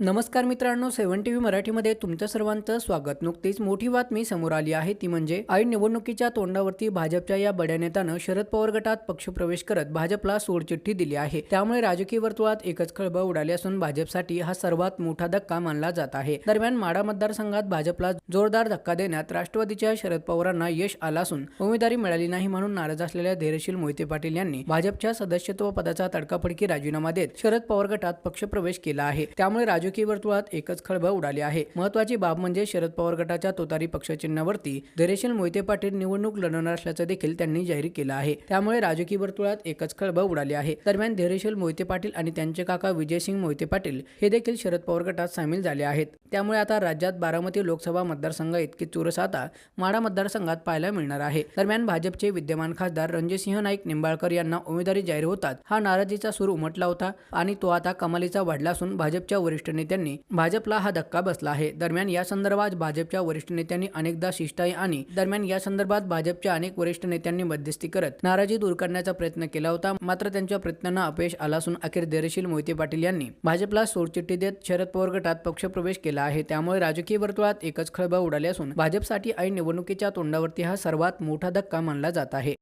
नमस्कार मित्रांनो seven T V मराठीमध्ये तुमचं सर्वांचं स्वागत. नुकतीच मोठी बातमी समोर आली आहे ती म्हणजे ऐन निवडणुकीच्या तोंडावरती भाजपच्या या बड्या नेत्यानं शरद पवार गटात पक्षप्रवेश करत भाजपला सोडचिठ्ठी दिली आहे. त्यामुळे राजकीय वर्तुळात एकच खळबळ उडाली असून भाजपसाठी हा सर्वात मोठा धक्का मानला जात आहे. दरम्यान माडा मतदारसंघात भाजपला जोरदार धक्का देण्यात राष्ट्रवादीच्या शरद पवारांना यश आला असून उमेदवारी मिळाली नाही म्हणून नाराज असलेल्या धैर्यशील मोहिते पाटील यांनी भाजपच्या सदस्यत्व पदाचा तडकाफडकी राजीनामा देत शरद पवार गटात पक्षप्रवेश केला आहे. त्यामुळे राजकीय वर्तुळात एकच खळबळ उडाली आहे. महत्वाची बाब म्हणजे शरद पवार गटाच्या तोतारी पक्षचिन्हावरती धैर्यशील मोहिते पाटील निवडणूक लढवणार असल्याचं देखील त्यांनी जाहीर केलं आहे. त्यामुळे राजकीय वर्तुळात एकच खळबळ उडाली आहे. दरम्यान धैर्यशील मोहिते पाटील आणि त्यांचे काका विजयसिंग मोहिते पाटील हे देखील शरद पवार गटात सामील झाले आहेत. त्यामुळे आता राज्यात बारामती लोकसभा मतदारसंघ इतकी चुरस आता माडा मतदारसंघात पाहायला मिळणार आहे. दरम्यान भाजपचे विद्यमान खासदार रणजितसिंह नाईक निंबाळकर यांना उमेदवारी जाहीर होतात. हा नाराजीचा सूर उमटला होता आणि तो आता कमालीचा वाढला असून भाजपच्या वरिष्ठ नेत्यांनी भाजपला हा धक्का बसला आहे. दरम्यान या संदर्भात भाजपच्या वरिष्ठ नेत्यांनी अनेकदा शिष्टाई आणि दरम्यान या संदर्भात भाजपच्या अनेक वरिष्ठ नेत्यांनी मध्यस्थी करत नाराजी दूर करण्याचा प्रयत्न केला होता. मात्र त्यांच्या प्रयत्नांना अपयश आला असून अखेर धैर्यशील मोहिते पाटील यांनी भाजपला सोडचिठ्ठी देत शरद पवार गटात पक्षप्रवेश केला आहे. त्यामुळे राजकीय वर्तुळात एकच खळबळ उडाली असून भाजपसाठी ऐन निवडणुकीच्या तोंडावरती हा सर्वात मोठा धक्का मानला जात आहे.